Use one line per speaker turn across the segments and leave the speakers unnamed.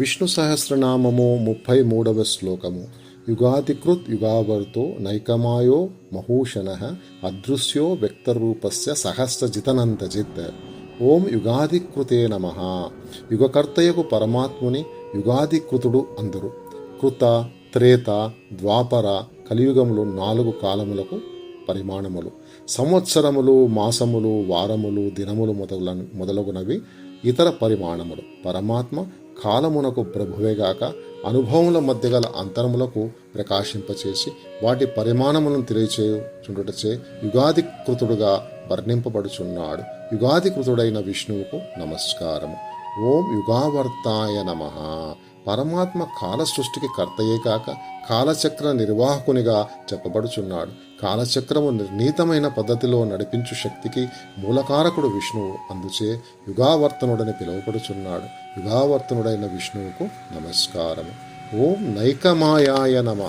విష్ణు సహస్రనామము ముప్పై మూడవ శ్లోకము. యుగాదికృత్ యుగావర్తో నైకమాయో మహూషణ అదృశ్యో వ్యక్తరూపస్య సహస్రజితనంతజిత్ ఓం యుగాదికృతే నమ. యుగకర్తయకు పరమాత్ముని యుగాదికృతుడు అందరు. కృత త్రేత ద్వాపర కలియుగములు నాలుగు కాలములకు పరిమాణములు. సంవత్సరములు మాసములు వారములు దినములు మొదలగు మొదలగునవి ఇతర పరిమాణములు. పరమాత్మ కాలమునకు ప్రభువేగాక అనుభవముల మధ్య గల అంతరములకు ప్రకాశింపచేసి వాటి పరిమాణములను తెలియచేయుచుండుటచే యుగాది కృతుడుగా వర్ణింపబడుచున్నాడు. యుగాది కృతుడైన విష్ణువుకు నమస్కారము. ఓం యుగావర్తాయ నమ. పరమాత్మ కాల సృష్టికి కర్తయే కాక కాలచక్ర నిర్వాహకునిగా చెప్పబడుచున్నాడు. కాలచక్రము నిర్ణీతమైన పద్ధతిలో నడిపించు శక్తికి మూలకారకుడు విష్ణువు. అందుచే యుగావర్తనుడని పిలువపడుచున్నాడు యుగావర్తనుడైన విష్ణువుకు నమస్కారము ఓం నైకమాయాయ నమ.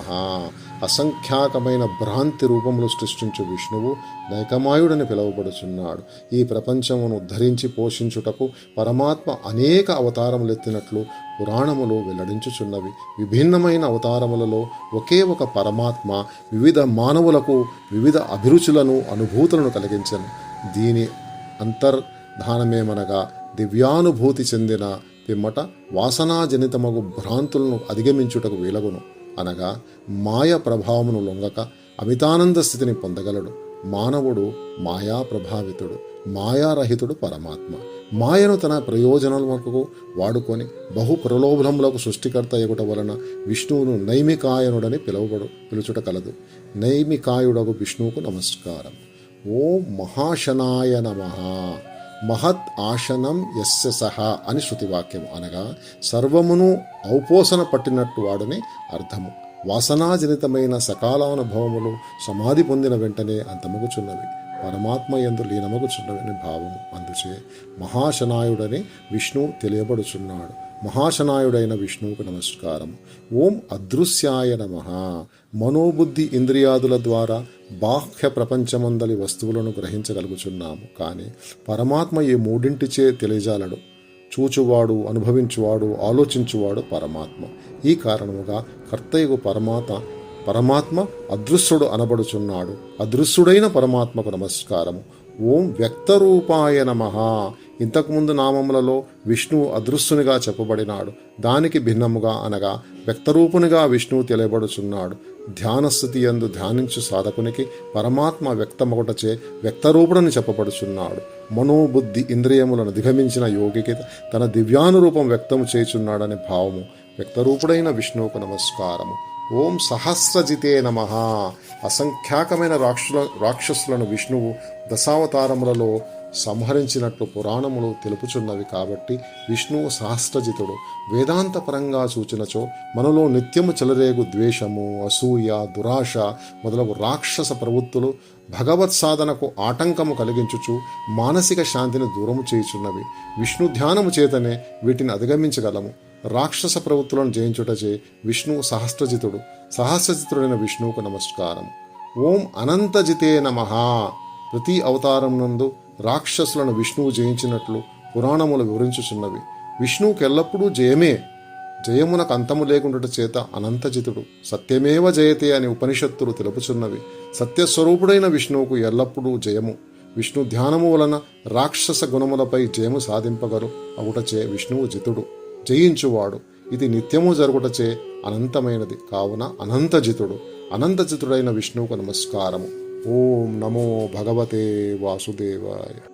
అసంఖ్యాకమైన భ్రాంతి రూపములు సృష్టించు విష్ణువు నైకమాయుడని పిలువబడుచున్నాడు. ఈ ప్రపంచమును ఉద్ధరించి పోషించుటకు పరమాత్మ అనేక అవతారములెత్తినట్లు పురాణములు వెల్లడించుచున్నవి. విభిన్నమైన అవతారములలో ఒకే ఒక పరమాత్మ వివిధ మానవులకు వివిధ అభిరుచులను అనుభూతులను కలిగించను. దీని అంతర్ధానమేమనగా దివ్యానుభూతి చెందిన పిమ్మట వాసనాజనితమగు భ్రాంతులను అధిగమించుటకు వీలగును. అనగా మాయ ప్రభావమును లొంగక అమితానంద స్థితిని పొందగలడు. మానవుడు మాయా ప్రభావితుడు మాయారహితుడు పరమాత్మ. మాయను తన ప్రయోజనాలకు వాడుకొని బహు ప్రలోభములకు సృష్టికర్త ఎగుట వలన విష్ణువును నైమికాయనుడని పిలువబడు పిలుచుట కలదు. నైమికాయుడగు విష్ణువుకు నమస్కారం. ఓం మహాశనాయ నమః. మహత్ ఆసనం యస్య సహ అని శృతివాక్యం అనగా సర్వమును ఔపోసన పట్టినట్టు వాడని అర్థము. వాసనాజనితమైన సకాలానుభవములు సమాధి పొందిన వెంటనే అంతమగుచున్నవి. పరమాత్మ ఎందు లీనమగుచున్నవని భావము. అందుచే మహాశనాయుడని విష్ణువు తెలియబడుచున్నాడు. మహాశనాయుడైన విష్ణువుకు నమస్కారం. ఓం అదృశ్యాయ నమ. మనోబుద్ధి ఇంద్రియాదుల ద్వారా బాహ్య ప్రపంచమందలి వస్తువులను గ్రహించగలుగుచున్నాము. కానీ పరమాత్మ ఈ మూడింటిచే తెలియజాలడు. చూచువాడు అనుభవించువాడు ఆలోచించువాడు పరమాత్మ. ఈ కారణముగా కర్తయ్యకు పరమాత్మ పరమాత్మ అదృశ్యుడు అనబడుచున్నాడు. అదృశ్యుడైన పరమాత్మకు నమస్కారము. ఓం వ్యక్తరూపాయ నమ. ఇంతకుముందు నామములలో విష్ణువు అదృశ్యునిగా చెప్పబడినాడు. దానికి భిన్నముగా అనగా వ్యక్తరూపునిగా విష్ణువు తెలియబడుచున్నాడు. ధ్యానస్థితి ఎందు ధ్యానించు సాధకునికి పరమాత్మ వ్యక్తమొకటచే వ్యక్తరూపుడని చెప్పబడుచున్నాడు. మనోబుద్ధి ఇంద్రియములను అధిగమించిన యోగికి తన దివ్యానురూపం వ్యక్తము చేయుచున్నాడని భావము. వ్యక్తరూపుడైన విష్ణువుకు నమస్కారము. ఓం సహస్రజితే నమ. అసంఖ్యాకమైన రాక్షుల రాక్షసులను విష్ణువు దశావతారములలో సంహరించినట్లు పురాణములు తెలుపుచున్నవి కాబట్టి విష్ణువు సహస్రజితుడు. వేదాంతపరంగా సూచనచో మనలో నిత్యము చెలరేగు ద్వేషము అసూయ దురాశ మొదలగు రాక్షస ప్రవృత్తులు భగవత్ సాధనకు ఆటంకము కలిగించుచు మానసిక శాంతిని దూరము చేయుచున్నవి. విష్ణు ధ్యానము చేతనే వీటిని అధిగమించగలము. రాక్షస ప్రవృత్తులను జయించుటచే విష్ణువు సహస్రజితుడు. సహస్రజితుడైన విష్ణువుకు నమస్కారం. ఓం అనంతజితే నమ. ప్రతి అవతారం నందు రాక్షసులను విష్ణువు జయించినట్లు పురాణములు వివరించుచున్నవి. విష్ణువుకి ఎల్లప్పుడూ జయమే. జయమునకు అంతము లేకుండుట చేత అనంతజితుడు. సత్యమేవ జయతే అని ఉపనిషత్తులు తెలుపుచున్నవి. సత్యస్వరూపుడైన విష్ణువుకు ఎల్లప్పుడూ జయము. విష్ణు ధ్యానము వలన రాక్షస గుణములపై జయము సాధింపగరు అవుటచే విష్ణువు జితుడు. జయించువాడు. ఇది నిత్యము జరుగుటచే అనంతమైనది. కావున అనంతజితుడు అనంతజితుడైన విష్ణువుకు నమస్కారము. ఓం నమో భగవతే వాసుదేవాయ.